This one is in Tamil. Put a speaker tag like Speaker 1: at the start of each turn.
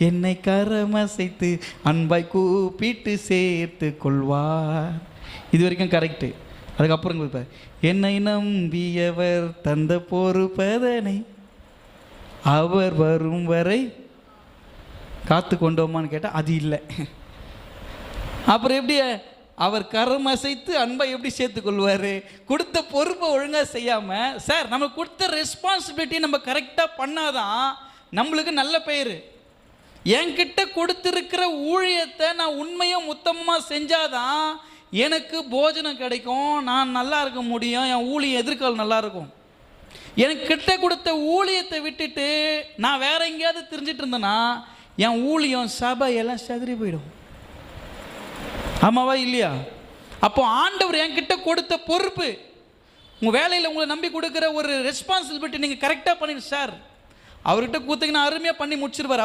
Speaker 1: என்னை கரமசைத்து அன்பாய் கூப்பிட்டு சேர்த்து கொள்வார் இது வரைக்கும் கரெக்டு அதுக்கப்புறம் கொடுப்பார் என்னை நம்பியவர் தந்த பொறுப்பதனை அவர் வரும் வரை காத்து கொண்டோமான்னு கேட்டால் அது இல்லை. அப்புறம் எப்படி அவர் கரம் அசைத்து அன்பை எப்படி சேர்த்து கொள்வார் கொடுத்த பொறுப்பை ஒழுங்காக செய்யாமல் சார் நம்ம கொடுத்த ரெஸ்பான்சிபிலிட்டி நம்ம கரெக்டாக பண்ணாதான் நம்மளுக்கு நல்ல பெயர் என்கிட்ட கொடுத்துருக்கிற ஊழியத்தை நான் உண்மையும் உத்தமமாக செஞ்சாதான் எனக்கு போஜனம் கிடைக்கும் நான் நல்லா இருக்க முடியும் என் ஊழியம் எதிர்காலம் நல்லா இருக்கும். எனக்கு கிட்ட கொடுத்த ஊழியத்தை விட்டுட்டு நான் வேற எங்கேயாவது தெரிஞ்சிட்டு இருந்தேன்னா என் ஊழியம் சபை எல்லாம் செதறி போயிடும். ஆமாவா இல்லையா? அப்போ ஆண்டவர் என்கிட்ட கொடுத்த பொறுப்பு உங்கள் வேலையில் உங்களை நம்பி கொடுக்குற ஒரு ரெஸ்பான்சிபிலிட்டி நீங்கள் கரெக்டாக பண்ணிடு சார் அவர்கிட்ட கூத்தீங்கன்னா அருமையாக பண்ணி முடிச்சிருவார்.